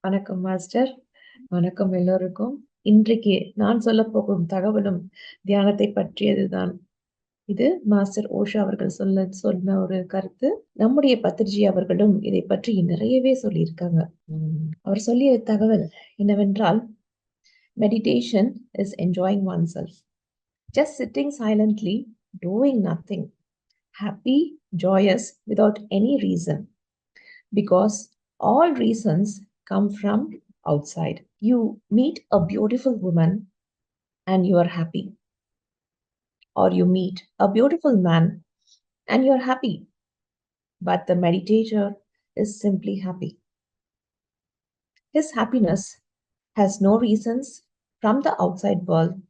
வணக்கம் மாஸ்டர். வணக்கம் எல்லோருக்கும். இன்றைக்கு நான் சொல்லப் போகும் தகவலும் தியானத்தை பற்றியதுதான். இது மாஸ்டர் ஓஷா அவர்கள் சொல்ல சொன்ன ஒரு கருத்து. நம்முடைய பத்திரிஜி அவர்களும் இதை பற்றி நிறையவே சொல்லியிருக்காங்க. அவர் சொல்லிய தகவல் என்னவென்றால், meditation is enjoying one self just sitting silently doing nothing happy joyous without any reason Because all reasons come from outside. You meet a beautiful woman and you are happy. Or you meet a beautiful man and you are happy. But the meditator is simply happy. His happiness has no reasons from the outside world.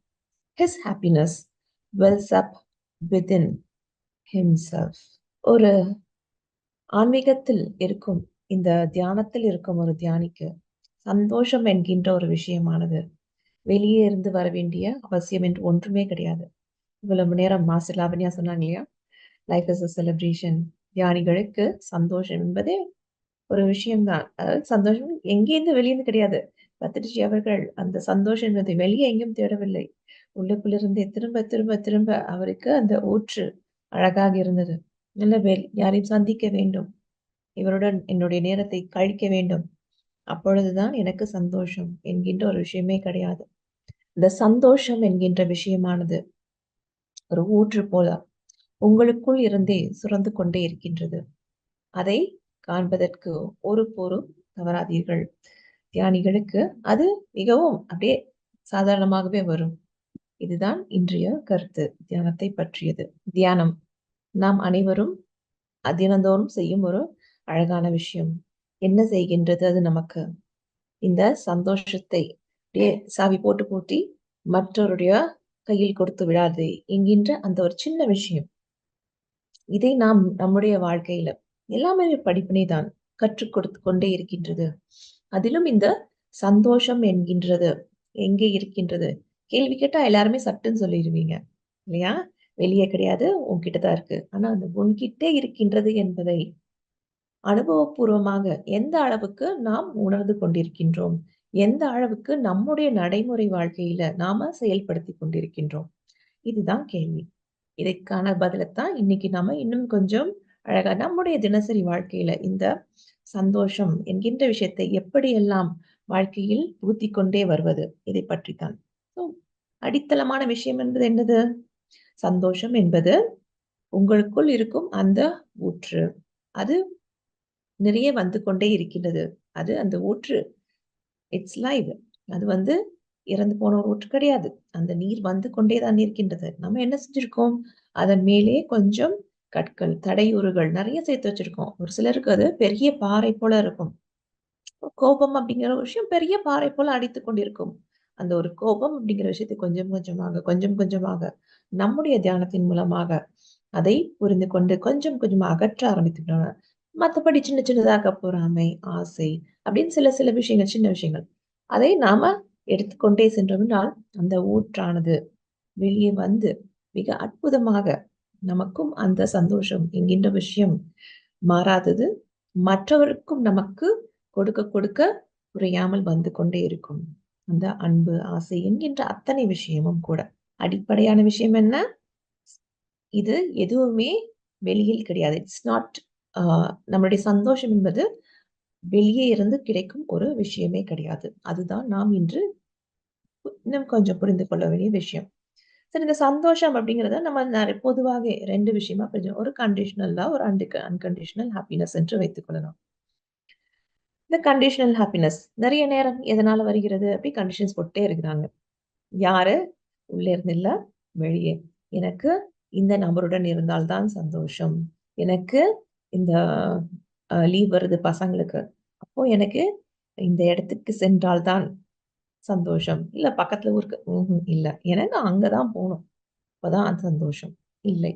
His happiness wells up within himself. ஒரு ஆன்மீகத்தில் இருக்கும் இந்த தியானத்தில் இருக்கும் ஒரு தியானிக்கு சந்தோஷம் என்கின்ற ஒரு விஷயமானது வெளியே இருந்து வர வேண்டிய அவசியம் என்று ஒன்றுமே கிடையாது. இவ்வளவு நேரம் மாஸ்டர் லாவண்யா சொன்னாங்க இல்லையா? Life is a celebration. தியானிகளுக்கு சந்தோஷம் என்பதே ஒரு விஷயம் தான். அதாவது சந்தோஷம் எங்கேருந்து வெளியேந்து கிடையாது. பத்திரிஜி அவர்கள் அந்த சந்தோஷம் என்பதை வெளியே எங்கேயும் தேடவில்லை. உள்ளுக்குள்ளிருந்தே திரும்ப திரும்ப திரும்ப அவருக்கு அந்த ஊற்று அழகாக இருந்தது. நல்ல வேல் யாரையும் சந்திக்க வேண்டும். இவருடன் என்னுடைய நேரத்தை கழிக்க வேண்டும். அப்பொழுதுதான் எனக்கு சந்தோஷம் என்கின்ற ஒரு விஷயமே கிடையாது. இந்த சந்தோஷம் என்கின்ற விஷயமானது ஒரு ஊற்று போல உங்களுக்குள் இருந்தே சுரந்து கொண்டே இருக்கின்றது. அதை காண்பதற்கு ஒரு போரும் தவறாதீர்கள். தியானிகளுக்கு அது மிகவும் அப்படியே சாதாரணமாகவே வரும். இதுதான் இன்றைய கருத்து தியானத்தை பற்றியது. தியானம் நாம் அனைவரும் தினந்தோறும் செய்யும் ஒரு அழகான விஷயம். என்ன செய்கின்றது அது நமக்கு? இந்த சந்தோஷத்தை அப்படியே சாவி போட்டு பூட்டி மற்றவருடைய கையில் கொடுத்து விடாது என்கின்ற அந்த ஒரு சின்ன விஷயம். இதை நாம் நம்முடைய வாழ்க்கையில எல்லாமே படிப்பினை தான் கற்றுக் கொடுத்து கொண்டே இருக்கின்றது. அதிலும் இந்த சந்தோஷம் என்கின்றது எங்கே இருக்கின்றது? கேள்வி கேட்டா எல்லாருமே சட்டுன்னு சொல்லிடுவீங்க இல்லையா? வெளியே கிடையாது, உன்கிட்ட தான் இருக்கு. ஆனா அது உன்கிட்டே இருக்கின்றது என்பதை அனுபவபூர்வமாக எந்த அளவுக்கு நாம் உணர்ந்து கொண்டிருக்கின்றோம்? எந்த அளவுக்கு நம்முடைய நடைமுறை வாழ்க்கையில நாம செயல்படுத்திக் கொண்டிருக்கின்றோம்? இதுதான் கேள்வி. இதற்கான பதிலத்தான் இன்னைக்கு நாம இன்னும் கொஞ்சம் அழகா நம்முடைய தினசரி வாழ்க்கையில இந்த சந்தோஷம் என்கின்ற விஷயத்தை எப்படியெல்லாம் வாழ்க்கையில் புகுத்தி கொண்டே வருவது? இதை பற்றித்தான். தான் அடித்தளமான விஷயம் என்பது என்னது? சந்தோஷம் என்பது உங்களுக்குள் இருக்கும் அந்த ஊற்று. அது நிறைய வந்து கொண்டே இருக்கின்றது. அது அந்த ஊற்று இட்ஸ் லைவ். அது வந்து இறந்து போன ஒரு ஊற்று கிடையாது. அந்த நீர் வந்து கொண்டே தான் இருக்கின்றது. நம்ம என்ன செஞ்சிருக்கோம்? அதன் மேலே கொஞ்சம் கற்கள், தடையூறுகள் நிறைய சேர்த்து வச்சிருக்கோம். ஒரு சிலருக்கு அது பெரிய பாறை போல இருக்கும். கோபம் அப்படிங்கிற ஒரு விஷயம் பெரிய பாறை போல அடித்து கொண்டிருக்கும். அந்த ஒரு கோபம் அப்படிங்கிற விஷயத்தை கொஞ்சம் கொஞ்சமாக, கொஞ்சம் கொஞ்சமாக நம்முடைய தியானத்தின் மூலமாக அதை புரிந்து கொண்டு கொஞ்சம் கொஞ்சமா அகற்ற ஆரம்பித்துட்டோம். மத்தபடி சின்ன சின்னதாக பொறாமை, ஆசை அப்படின்னு சில சில விஷயங்கள், சின்ன விஷயங்கள். அதை நாம எடுத்துக்கொண்டே சென்றோம்னால், அந்த ஊற்றானது வெளியே வந்து மிக அற்புதமாக நமக்கும் அந்த சந்தோஷம் என்கின்ற விஷயம் மாறாதது. மற்றவருக்கும் நமக்கு கொடுக்க கொடுக்க குறையாமல் வந்து கொண்டே இருக்கும். அந்த அன்பு, ஆசை என்கின்ற அத்தனை விஷயமும் கூட. அடிப்படையான விஷயம் என்ன? இது எதுவுமே வெளியில் கிடையாது. இட்ஸ் நாட் நம்மளுடைய சந்தோஷம் என்பது வெளியே இருந்து கிடைக்கும் ஒரு விஷயமே கிடையாது. அதுதான் நாம் இன்று இன்னும் கொஞ்சம் புரிந்து கொள்ள வேண்டிய விஷயம். சரி இந்த சந்தோஷம் அப்படிங்கிறத நம்ம பொதுவாக ரெண்டு விஷயமா பிரிஞ்சோம் ஒரு கண்டிஷனல் லவ், ஒரு அன்டி அன்கண்டிஷனல் ஹாப்பினஸ் என்று வைத்துக் கொள்ளலாம். இந்த கண்டிஷனல் ஹாப்பினஸ் நிறைய நேரம் எதனால வருகிறது? அப்படி கண்டிஷன்ஸ் போட்டே இருக்கிறாங்க. யாரு? உள்ளே இருந்து இல்லை வெளியே. எனக்கு இந்த நபருடன் இருந்தால் தான் சந்தோஷம். எனக்கு இந்த லீவ் வருது பசங்களுக்கு. அப்போ எனக்கு இந்த இடத்துக்கு சென்றால் தான் சந்தோஷம். இல்ல பக்கத்துல ஊருக்கு ம்ஹ்ம் இல்ல. எனக்கு அங்கே தான் போகணும் அப்பதான் அது சந்தோஷம். இல்லை.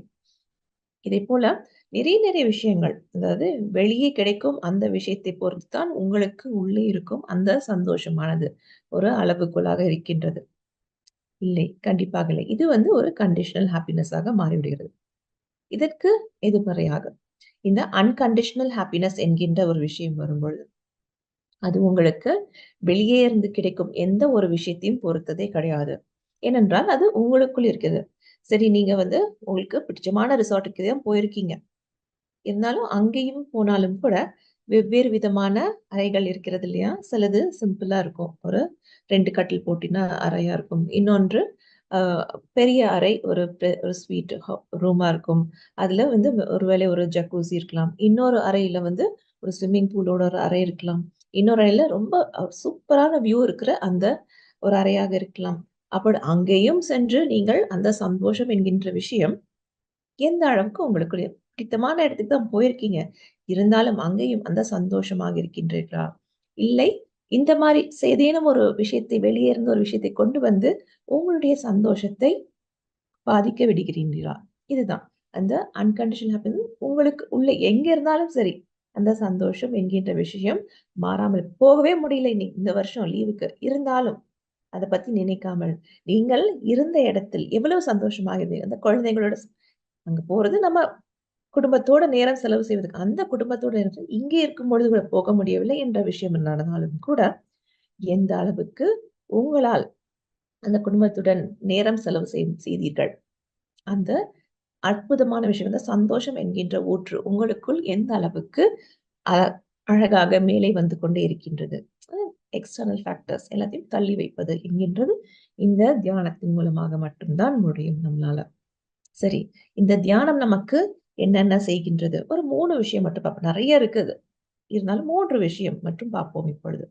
இதே போல நிறைய நிறைய விஷயங்கள். அதாவது வெளியே கிடைக்கும் அந்த விஷயத்தை பொறுத்து தான் உங்களுக்கு உள்ளே இருக்கும் அந்த சந்தோஷமானது ஒரு அளவுக்குள்ளாக இருக்கின்றது. இல்லை, கண்டிப்பாக இல்லை. இது வந்து ஒரு கண்டிஷனல் ஹாப்பினஸ் ஆக மாறிவிடுகிறது. இதற்கு எதிர்மறையாக, இந்த அன்கண்டிஷனல் ஹாப்பினஸ் என்கின்ற ஒரு விஷயம் வரும்பொழுது அது உங்களுக்கு வெளியே இருந்து கிடைக்கும் எந்த ஒரு விஷயத்தையும் பொறுத்ததே கிடையாது. ஏனென்றால் அது உங்களுக்குள் இருக்குது சரி நீங்க வந்து உங்களுக்கு பிடிச்சமான ரிசார்ட்டுக்கு தான் போயிருக்கீங்க. இருந்தாலும் அங்கேயும் போனாலும் கூட வெவ்வேறு விதமான அறைகள் இருக்கிறது இல்லையா? சிலது சிம்பிளா இருக்கும். ஒரு ரெண்டு கட்டில் போட்டினா அறையா இருக்கும். இன்னொன்று பெரிய அறை ஒரு ஒரு ஸ்வீட் ரூமா இருக்கும். அதுல வந்து ஒருவேளை ஒரு ஜக்கூசி இருக்கலாம். இன்னொரு அறையில வந்து ஒரு ஸ்விம்மிங் பூலோட ஒரு அறை இருக்கலாம். இன்னொரு அறையில ரொம்ப சூப்பரான வியூ இருக்கிற அந்த ஒரு அறையாக இருக்கலாம். அப்படி அங்கேயும் சென்று நீங்கள் அந்த சந்தோஷம் என்கின்ற விஷயம் எந்த அளவுக்கு உங்களுக்கு பிடித்தமான இடத்துக்கு தான் போயிருக்கீங்க? இருந்தாலும் அங்கேயும் அந்த சந்தோஷமாக இருக்கின்றீர்களா? இல்லை. இந்த மாதிரி ஏதேனும் ஒரு விஷயத்தை வெளியே இருந்து ஒரு விஷயத்தை கொண்டு வந்து உங்களுடைய சந்தோஷத்தை பாதிக்க விடுகிறீர்களா? இதுதான். அந்த அன்கண்டிஷன் ஹாப்பின் உங்களுக்கு உள்ள எங்க இருந்தாலும் சரி அந்த சந்தோஷம் என்கின்ற விஷயம் மாறாமல் போகவே முடியல. நீ இந்த வருஷம் லீவுக்கு இருந்தாலும் அதை பத்தி நினைக்காமல் நீங்கள் இருந்த இடத்தில் எவ்வளவு சந்தோஷமாக இருந்தீங்க அந்த குழந்தைங்களோட அங்க போறது நம்ம குடும்பத்தோட நேரம் செலவு செய்வதற்கு அந்த குடும்பத்தோட நேரம் இங்கே இருக்கும் பொழுது கூட போக முடியவில்லை என்ற விஷயம் நடந்தாலும் கூட எந்த அளவுக்கு உங்களால் அந்த குடும்பத்துடன் நேரம் செலவு செய்தீர்கள். அந்த அற்புதமான விஷயம் வந்து சந்தோஷம் என்கின்ற ஊற்று உங்களுக்குள் எந்த அளவுக்கு அழகாக மேலே வந்து கொண்டே இருக்கின்றது. எக்ஸ்டர்னல் ஃபேக்டர்ஸ் எல்லாத்தையும் தள்ளி வைப்பது என்கின்றது இந்த தியானத்தின் மூலமாக மட்டும்தான் முடியும் நம்மளால. சரி இந்த தியானம் நமக்கு என்னென்ன செய்கின்றது? ஒரு மூணு விஷயம் மட்டும் பார்ப்போம். நிறைய இருக்குது. இருந்தாலும் மூன்று விஷயம் மட்டும் பார்ப்போம் இப்பொழுது.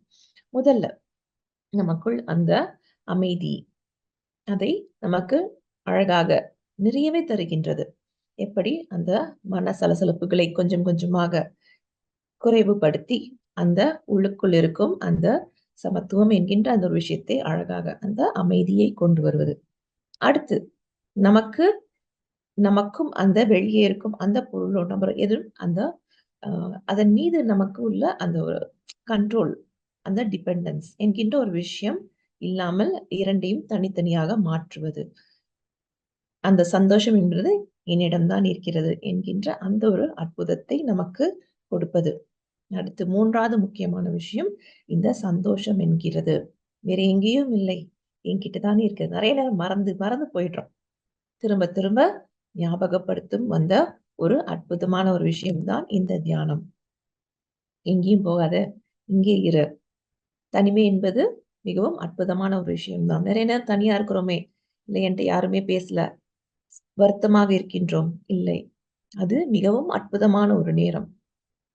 முதல்ல நமக்குள் அந்த அமைதி அதை நமக்கு அழகாக நிறையவே தருகின்றது. எப்படி? அந்த மன சலசலப்புகளை கொஞ்சம் கொஞ்சமாக குறைவுபடுத்தி அந்த உள்ளுக்குள் இருக்கும் அந்த சமத்துவம் என்கின்ற அந்த ஒரு விஷயத்தை அழகாக அந்த அமைதியை கொண்டு வருவது. அடுத்து நமக்கு நமக்கும் அந்த வெளியே இருக்கும் அந்த பொருளோட நம்பர் எதுவும் அந்த அதன் மீது நமக்கு உள்ள அந்த ஒரு கண்ட்ரோல் அந்த டிபெண்டன்ஸ் என்கின்ற ஒரு விஷயம் இல்லாமல் இரண்டையும் தனித்தனியாக மாற்றுவது. அந்த சந்தோஷம் என்பது என்னிடம்தான் இருக்கிறது என்கின்ற அந்த ஒரு அற்புதத்தை நமக்கு கொடுப்பது. அடுத்து மூன்றாவது முக்கியமான விஷயம் இந்த சந்தோஷம் என்கிறது. வேற எங்கேயும் இல்லை. என்கிட்ட தானே இருக்கு நிறைய நேரம் மறந்து மறந்து போயிடுறோம். திரும்ப திரும்ப ஞாபகப்படுத்தும் வந்த ஒரு அற்புதமான ஒரு விஷயம்தான் இந்த தியானம். எங்கேயும் போகாத இங்கே இரு. தனிமை என்பது மிகவும் அற்புதமான ஒரு விஷயம்தான். நிறைய நேரம் தனியா இருக்கிறோமே இல்லை என்கிட்ட யாருமே பேசல வருத்தமாக இருக்கின்றோம் இல்லை. அது மிகவும் அற்புதமான ஒரு நேரம்.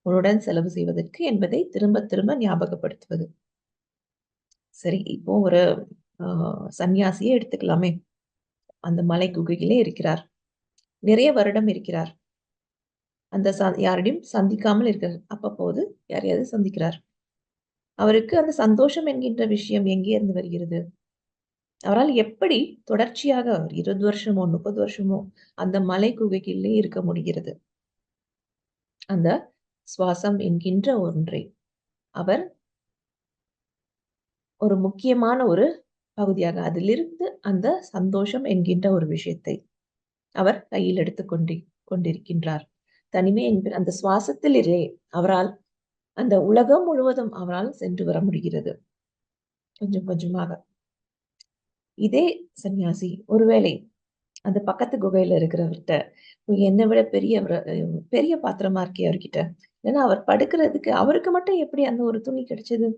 உன்னுடன் செலவு செய்வதற்கு என்பதை திரும்ப திரும்ப ஞாபகப்படுத்துவது. சரி இப்போ ஒரு சன்னியாசியே எடுத்துக்கலாமே. அந்த மலை குகையிலே இருக்கிறார். நிறைய வருடம் இருக்கிறார். அந்த யாரையும் சந்திக்காமல் இருக்கிறார். அப்பப்போது யாரையாவது சந்திக்கிறார். அவருக்கு அந்த சந்தோஷம் என்கின்ற விஷயம் எங்கே இருந்து வருகிறது? அவரால் எப்படி தொடர்ச்சியாக இருபது வருஷமோ முப்பது வருஷமோ அந்த மலை குகைக்குள்ளே இருக்க முடிகிறது? அந்த சுவாசம் என்கின்ற ஒன்றை அவர் ஒரு முக்கியமான ஒரு பகுதியாக அதிலிருந்து அந்த சந்தோஷம் என்கின்ற ஒரு விஷயத்தை அவர் கையில் எடுத்து கொண்டு கொண்டிருக்கின்றார். தனிமை என்பது அந்த சுவாசத்திலே அவரால் அந்த உலகம் முழுவதும் அவரால் சென்று வர முடிகிறது. கொஞ்சம் கொஞ்சமாக. இதே சன்னியாசி ஒருவேளை அந்த பக்கத்து குகையில இருக்கிறவர்கிட்ட என்னை விட பெரிய பெரிய பாத்திரமா இருக்கே அவர்கிட்ட. ஏன்னா அவர் படுக்கிறதுக்கு அவருக்கு மட்டும் எப்படி அந்த ஒரு துணி கிடைச்சது?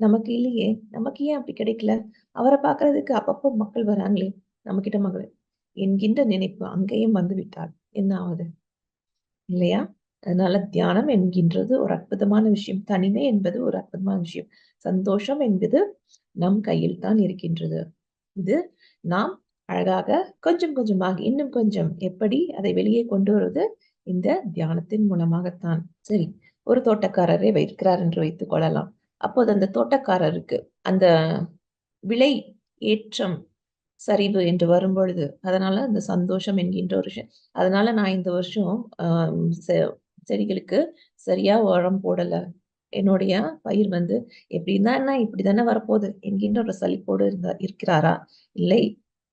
நமக்கு இல்லையே. நமக்கு ஏன் அப்படி கிடைக்கல? அவரை பாக்குறதுக்கு அப்பப்போ மக்கள் வராங்களே நம்ம கிட்ட மகள். என்கின்ற நினைப்பு அங்கேயும் வந்து விட்டால் என்ன ஆகுது இல்லையா? அதனால தியானம் என்கின்றது ஒரு அற்புதமான விஷயம். தனிமை என்பது ஒரு அற்புதமான விஷயம். சந்தோஷம் என்பது நம் கையில் தான் இருக்கின்றது. இது நாம் அழகாக கொஞ்சம் கொஞ்சமாக இன்னும் கொஞ்சம் எப்படி அதை வெளியே கொண்டு வருவது? இந்த தியானத்தின் மூலமாகத்தான். சரி ஒரு தோட்டக்காரரை வைக்கிறார் என்று வைத்துக் கொள்ளலாம். அப்போது அந்த தோட்டக்காரருக்கு அந்த விலை ஏற்றம் சரிவு என்று வரும்பொழுது அதனால அந்த சந்தோஷம் என்கின்ற ஒரு விஷயம். அதனால நான் இந்த வருஷம் செடிகளுக்கு சரியா உரம் போடல. என்னுடைய பயிர் வந்து எப்படின்னா என்ன இப்படி தானே வரப்போகுது என்கின்ற ஒரு சலிப்போடு இருந்தா இருக்கிறாரா? இல்லை.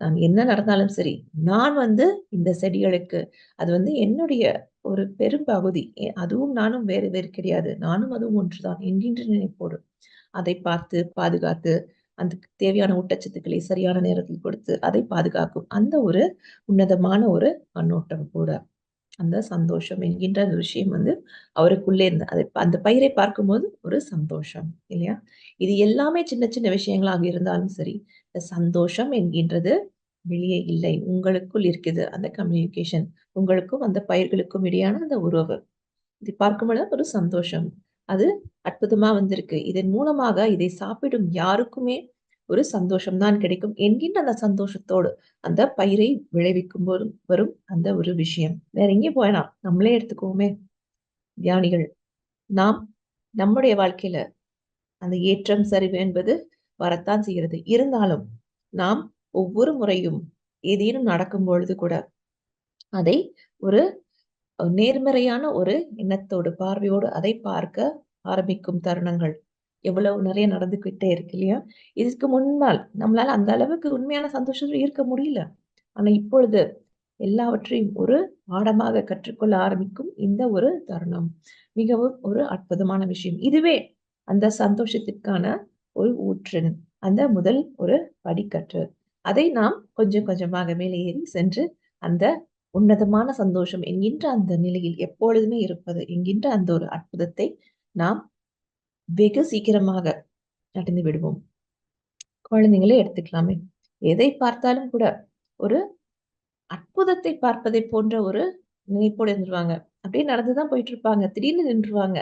நான் என்ன நடந்தாலும் சரி, நான் வந்து இந்த செடிகளுக்கு அது வந்து என்னுடைய ஒரு பெரும்பகுதி. எ அதுவும் நானும் வேறு வேறு கிடையாது. நானும் அதுவும் ஒன்றுதான் என்கின்ற நினைப்போடு, அதை பார்த்து, பாதுகாத்து, அதுக்கு தேவையான ஊட்டச்சத்துக்களை சரியான நேரத்தில் கொடுத்து, அதை பாதுகாக்கும். அந்த ஒரு உன்னதமான ஒரு கண்ணோட்டம் கூட. அந்த சந்தோஷம் என்கின்ற அந்த விஷயம் வந்து அவருக்குள்ளே இருந்த அதை அந்த பயிரை பார்க்கும்போது ஒரு சந்தோஷம் இல்லையா? இது எல்லாமே சின்ன சின்ன விஷயங்களாக இருந்தாலும் சரி, இந்த சந்தோஷம் என்கின்றது வெளியே இல்லை. உங்களுக்குள் இருக்குது அந்த கம்யூனிகேஷன். உங்களுக்கும் அந்த பயிர்களுக்கும் இடையான அந்த உறவு. இதை பார்க்கும்போது ஒரு சந்தோஷம். அது அற்புதமா வந்திருக்கு. இதன் மூலமாக இதை சாப்பிடும் யாருக்குமே ஒரு சந்தோஷம் தான் கிடைக்கும் என்கின்ற அந்த சந்தோஷத்தோடு அந்த பயிரை விளைவிக்கும் போது வரும் அந்த ஒரு விஷயம். வேற எங்கேயும் போயலாம் நம்மளே எடுத்துக்குவோமே தியானிகள். நாம் நம்முடைய வாழ்க்கையில அந்த ஏற்றம், சரிவு என்பது வரத்தான் செய்கிறது. இருந்தாலும் நாம் ஒவ்வொரு முறையும் ஏதேனும் நடக்கும் பொழுது கூட அதை ஒரு நேர்மறையான ஒரு எண்ணத்தோடு, பார்வையோடு அதை பார்க்க ஆரம்பிக்கும் தருணங்கள் எவ்வளவு நிறைய நடந்துகிட்டே இருக்கு இல்லையா? இதுக்கு முன்னால் நம்மளால அந்த அளவுக்கு உண்மையான சந்தோஷம் இருக்க முடியல. ஆனா இப்பொழுது எல்லாவற்றையும் ஒரு பாடமாக கற்றுக்கொள்ள ஆரம்பிக்கும் இந்த ஒரு தருணம். மிகவும் ஒரு அற்புதமான விஷயம். இதுவே அந்த சந்தோஷத்திற்கான ஒரு ஊற்று. அந்த முதல் ஒரு படிக்கட்டு. அதை நாம் கொஞ்சம் கொஞ்சமாக மேலே ஏறி சென்று அந்த உன்னதமான சந்தோஷம் என்கின்ற அந்த நிலையில் எப்பொழுதுமே இருப்பது என்கின்ற அந்த ஒரு அற்புதத்தை நாம் வெகு சீக்கிரமாக அடைந்து விடுவோம். குழந்தைங்களே எடுத்துக்கலாமே. எதை பார்த்தாலும் கூட ஒரு அற்புதத்தை பார்ப்பதை போன்ற ஒரு நினைப்போடு இருந்துருவாங்க. அப்படியே நடந்துதான் போயிட்டு இருப்பாங்க. திடீர்னு நின்றுவாங்க.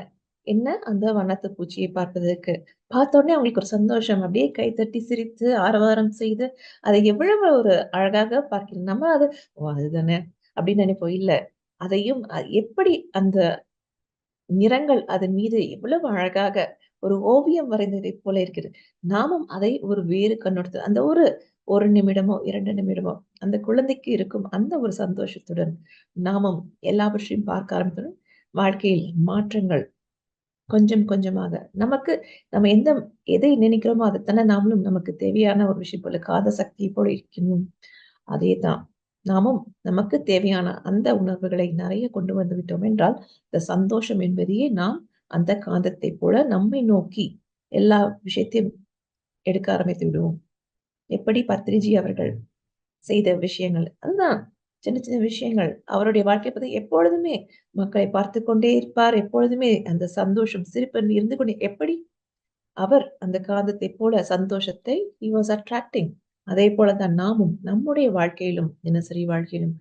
என்ன அந்த வண்ணத்து பூச்சியை பார்ப்பதற்கு. பார்த்த உடனே அவங்களுக்கு ஒரு சந்தோஷம். அப்படியே கைத்தட்டி சிரித்து, ஆரவாரம் செய்து, அதை எவ்வளவு ஒரு அழகாக பார்க்கிறோம். நம்ம அது ஓ! அதுதானே அப்படின்னு நினைப்போம். இல்லை அதையும் எப்படி அந்த நிறங்கள் அதன் மீது எவ்வளவு அழகாக ஒரு ஓவியம் வரைந்ததைப் போல இருக்கிறது. நாமும் அதை ஒரு வேறு கண்ணோட்டத்தில் அந்த ஒரு ஒரு நிமிடமோ, இரண்டு நிமிடமோ அந்த குழந்தைக்கு இருக்கும் அந்த ஒரு சந்தோஷத்துடன் நாமும் எல்லாவற்றையும் பார்க்க ஆரம்பித்தோம். வாழ்க்கையில் மாற்றங்கள் கொஞ்சம் கொஞ்சமாக நமக்கு நம்ம எந்த எதை நினைக்கிறோமோ அதைத்தானே நாமளும் நமக்கு தேவையான ஒரு விஷயம் போல காத சக்தி போல இருக்கணும். அதேதான். நாமும் நமக்கு தேவையான அந்த உணர்வுகளை நிறைய கொண்டு வந்து விட்டோம் என்றால், இந்த சந்தோஷம் என்பதையே நாம் அந்த காந்தத்தை போல நம்மை நோக்கி எல்லா விஷயத்தையும் எடுக்க ஆரம்பித்து விடுவோம். எப்படி பத்ரிஜி அவர்கள் செய்த விஷயங்கள். அதுதான் சின்ன சின்ன விஷயங்கள். அவருடைய வாழ்க்கை பத்தி எப்பொழுதுமே மக்களை பார்த்து கொண்டே இருப்பார். எப்பொழுதுமே அந்த சந்தோஷம், சிரிப்பு இருந்து கொண்டே எப்படி அவர் அந்த காந்தத்தைப் போல சந்தோஷத்தை ஹி வாஸ் அட்ராக்டிங். அதே போல தான் நாமும் நம்முடைய வாழ்க்கையிலும், தினசரி வாழ்க்கையிலும்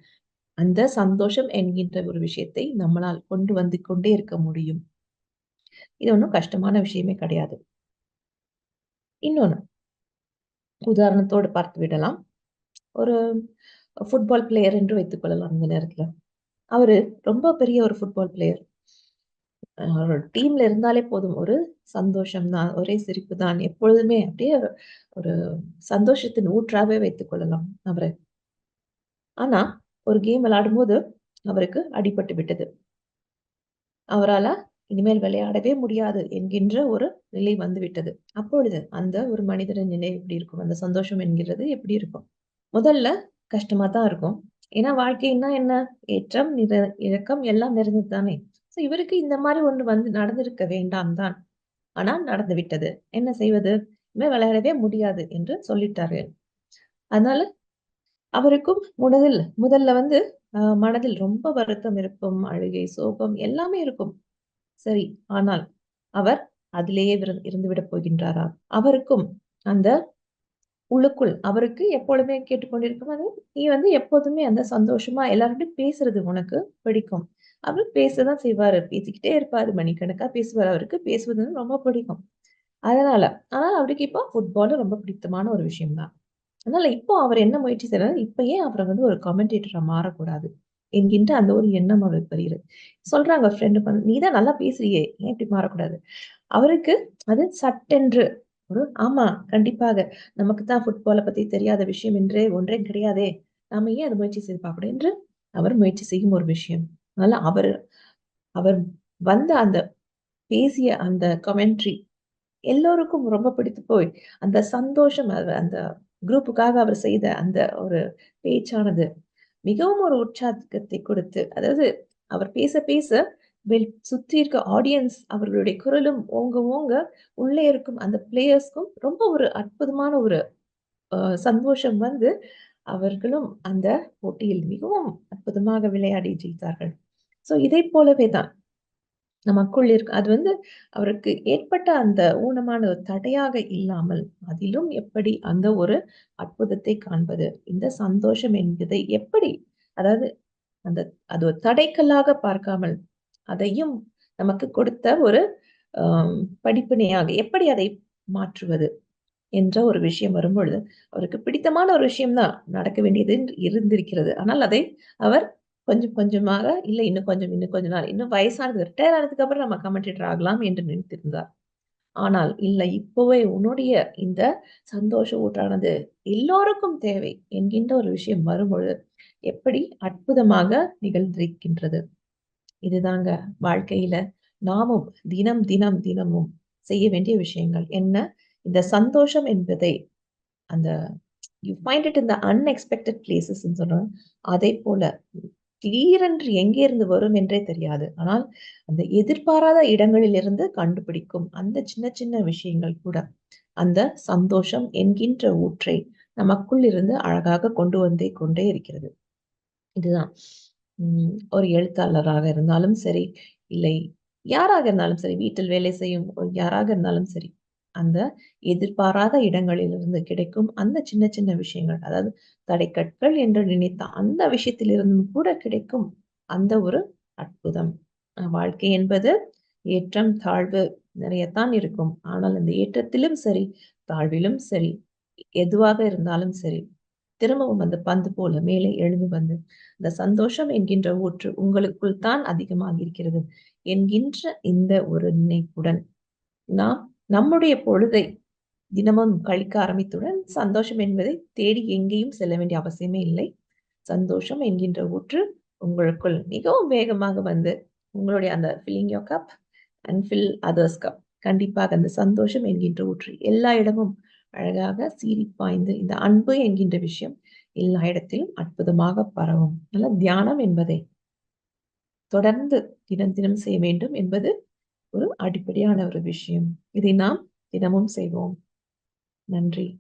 அந்த சந்தோஷம் என்கின்ற ஒரு விஷயத்தை நம்மளால் கொண்டு வந்து கொண்டே இருக்க முடியும். இது ஒன்றும் கஷ்டமான விஷயமே கிடையாது. இன்னொன்னு. உதாரணத்தோடு பார்த்து விடலாம். ஒரு ஃபுட்பால் பிளேயர் என்று வைத்துக் கொள்ளலாம் இந்த நேரத்துல. அவரு ரொம்ப பெரிய ஒரு ஃபுட்பால் பிளேயர். ஒரு டீம்ல இருந்தாலே போதும். ஒரு சந்தோஷம் தான். ஒரே சிரிப்பு தான். எப்பொழுதுமே அப்படியே ஒரு சந்தோஷத்தின் ஊற்றாவே வைத்துக் கொள்ளலாம் அவரை ஆனா, ஒரு கேம் விளையாடும்போது அவருக்கு அடிபட்டு விட்டது. அவரால இனிமேல் விளையாடவே முடியாது என்கின்ற ஒரு நிலை வந்துவிட்டது. அப்பொழுது அந்த ஒரு மனிதரின் நிலை எப்படி இருக்கும்? அந்த சந்தோஷம் என்கிறது எப்படி இருக்கும்? முதல்ல கஷ்டமா தான் இருக்கும். ஏன்னா வாழ்க்கைன்னா என்ன? ஏற்றம், நிற இறக்கம் எல்லாம் நிறைந்தது தானே! ஸோ இவருக்கு இந்த மாதிரி ஒண்ணு வந்து நடந்திருக்க வேண்டாம் தான். ஆனால் நடந்து விட்டது. என்ன செய்வது? இனிமே விளையாடவே முடியாது என்று சொல்லிட்டார்கள். அதனால அவருக்கும் முதல் முதல்ல வந்து மனதில் ரொம்ப வருத்தம் இருக்கும். அழுகை, சோகம் எல்லாமே இருக்கும். சரி. ஆனால் அவர் அதிலேயே விரு இருந்துவிடப் போகின்றாரா? அவருக்கும் அந்த உள்ளுக்குள் அவருக்கு எப்பொழுதுமே கேட்டுக்கொண்டிருக்கும் அது, நீ வந்து எப்போதுமே அந்த சந்தோஷமா எல்லார்கிட்டயும் பேசுறது உனக்கு பிடிக்கும். அவரு பேசதான் செய்வாரு. பேசிக்கிட்டே இருப்பாரு. மணிக்கணக்கா பேசுவார் அவருக்கு பேசுவதுன்னு ரொம்ப பிடிக்கும். அதனால. ஆனால் அவருக்கு இப்போ ஃபுட்பாலும் ரொம்ப பிடித்தமான ஒரு விஷயம் தான். அதனால இப்போ அவர் என்ன முயற்சி செய்யறாரு இப்போ ஏன் அவரை வந்து ஒரு கமெண்டேட்டரா மாறக்கூடாது? என்கின்ற அந்த ஒரு எண்ணம் அவருக்கு வருகிறது. சொல்றாங்க ஃப்ரெண்டு பண் "நீ தான் நல்லா பேசுறியே! ஏன் இப்படி மாறக்கூடாது?" அவருக்கு அது சட்டென்று ஒரு ஆமா, கண்டிப்பாக. நமக்கு தான் ஃபுட்பால பத்தி தெரியாத விஷயம் என்றே ஒன்றே கிடையாதே! நாம ஏன் அது முயற்சி செய்து பார்க்கணும் என்று அவர் முயற்சி செய்யும் ஒரு விஷயம். அதனால அவர் அவர் வந்த அந்த பேசிய அந்த கமெண்ட்ரி எல்லோருக்கும் ரொம்ப பிடித்து போய், அந்த சந்தோஷம் அந்த குரூப்புக்காக அவர் செய்த அந்த ஒரு பேச்சானது மிகவும் ஒரு உற்சாகத்தை கொடுத்து அதாவது அவர் பேச பேச வெல் சுற்றி இருக்க ஆடியன்ஸ் அவர்களுடைய குரலும் ஓங்க ஓங்க உள்ளே இருக்கும் அந்த பிளேயர்ஸ்க்கும் ரொம்ப ஒரு அற்புதமான ஒரு அஹ், சந்தோஷம் வந்து அவர்களும் அந்த போட்டியில் மிகவும் அற்புதமாக விளையாடி ஜெயித்தார்கள். ஸோ இதை போலவே தான் நமக்குள் இருக்கு. அது வந்து அவருக்கு ஏற்பட்ட அந்த ஊனமான ஒரு தடையாக இல்லாமல் அதிலும் எப்படி அந்த ஒரு அற்புதத்தை காண்பது? இந்த சந்தோஷம் என்பதை எப்படி அதாவது அந்த அது ஒரு தடைக்கல்லாக பார்க்காமல் அதையும் நமக்கு கொடுத்த ஒரு படிப்பினையாக எப்படி அதை மாற்றுவது என்ற ஒரு விஷயம் வரும்பொழுது அவருக்கு பிடித்தமான ஒரு விஷயம்தான் நடக்க வேண்டியது என்று இருந்திருக்கிறது. ஆனால் அதை அவர் கொஞ்சம் கொஞ்சமாக இல்லை இன்னும் கொஞ்சம் இன்னும் கொஞ்ச நாள் இன்னும் வயசானது ரிட்டையர் ஆனதுக்கு அப்புறம் நம்ம கமெண்டேட்டர் ஆகலாம் என்று நினைத்திருந்தார். ஆனால் இல்லை இப்போவே உன்னுடைய இந்த சந்தோஷ ஊற்றானது எல்லோருக்கும் தேவை என்கின்ற ஒரு விஷயம் வரும்பொழுது எப்படி அற்புதமாக நிகழ்ந்திருக்கின்றது. இதுதாங்க வாழ்க்கையில நாமும் தினம் தினம் தினமும் செய்ய வேண்டிய விஷயங்கள். என்ன? இந்த சந்தோஷம் என்பதை அந்த யூ ஃபைண்ட் இட் இந்த அன்எக்ஸ்பெக்டட் பிளேசஸ் சொல்றோம். அதே போல திடீரென்று எங்கே இருந்து வரும் என்றே தெரியாது. ஆனால் அந்த எதிர்பாராத இடங்களிலிருந்து கண்டுபிடிக்கும் அந்த சின்ன சின்ன விஷயங்கள் கூட அந்த சந்தோஷம் என்கின்ற ஊற்றை நமக்குள் இருந்து அழகாக கொண்டு வந்தே கொண்டே இருக்கிறது. இதுதான். உம் ஒரு எழுத்தாளராக இருந்தாலும் சரி இல்லை யாராக இருந்தாலும் சரி வீட்டில் வேலை செய்யும் யாராக இருந்தாலும் சரி அந்த எதிர்பாராத இடங்களிலிருந்து கிடைக்கும் அந்த சின்ன சின்ன விஷயங்கள் அதாவது தடைக்கற்கள் என்று நினைத்த அந்த விஷயத்திலிருந்தும் கூட கிடைக்கும் அந்த ஒரு அற்புதம். வாழ்க்கை என்பது ஏற்றம் தாழ்வு நிறையத்தான் இருக்கும். ஆனால் அந்த ஏற்றத்திலும் சரி தாழ்விலும் சரி எதுவாக இருந்தாலும் சரி திரும்பவும் அந்த பந்து போல மேலே எழுந்து வந்து இந்த சந்தோஷம் என்கின்ற ஊற்று உங்களுக்குள் தான் அதிகமாக இருக்கிறது என்கின்ற இந்த ஒரு நினைப்புடன் நாம் நம்முடைய பொழுதை தினமும் கழிக்க ஆரம்பித்துடன் சந்தோஷம் என்பதை தேடி எங்கேயும் செல்ல வேண்டிய அவசியமே இல்லை. சந்தோஷம் என்கின்ற ஊற்று உங்களுக்குள் மிகவும் வேகமாக வந்து உங்களுடைய அந்த filling your cup and fill others cup கண்டிப்பாக அந்த சந்தோஷம் என்கின்ற ஊற்று எல்லா இடமும் அழகாக சீறி பாய்ந்து இந்த அன்பு என்கின்ற விஷயம் எல்லா இடத்திலும் அற்புதமாக பரவும். நல்ல தியானம் என்பதை தொடர்ந்து தினம் தினம் செய்ய வேண்டும் என்பது ஒரு அடிப்படையான ஒரு விஷயம். இதை நாம் தினமும் செய்வோம். நன்றி.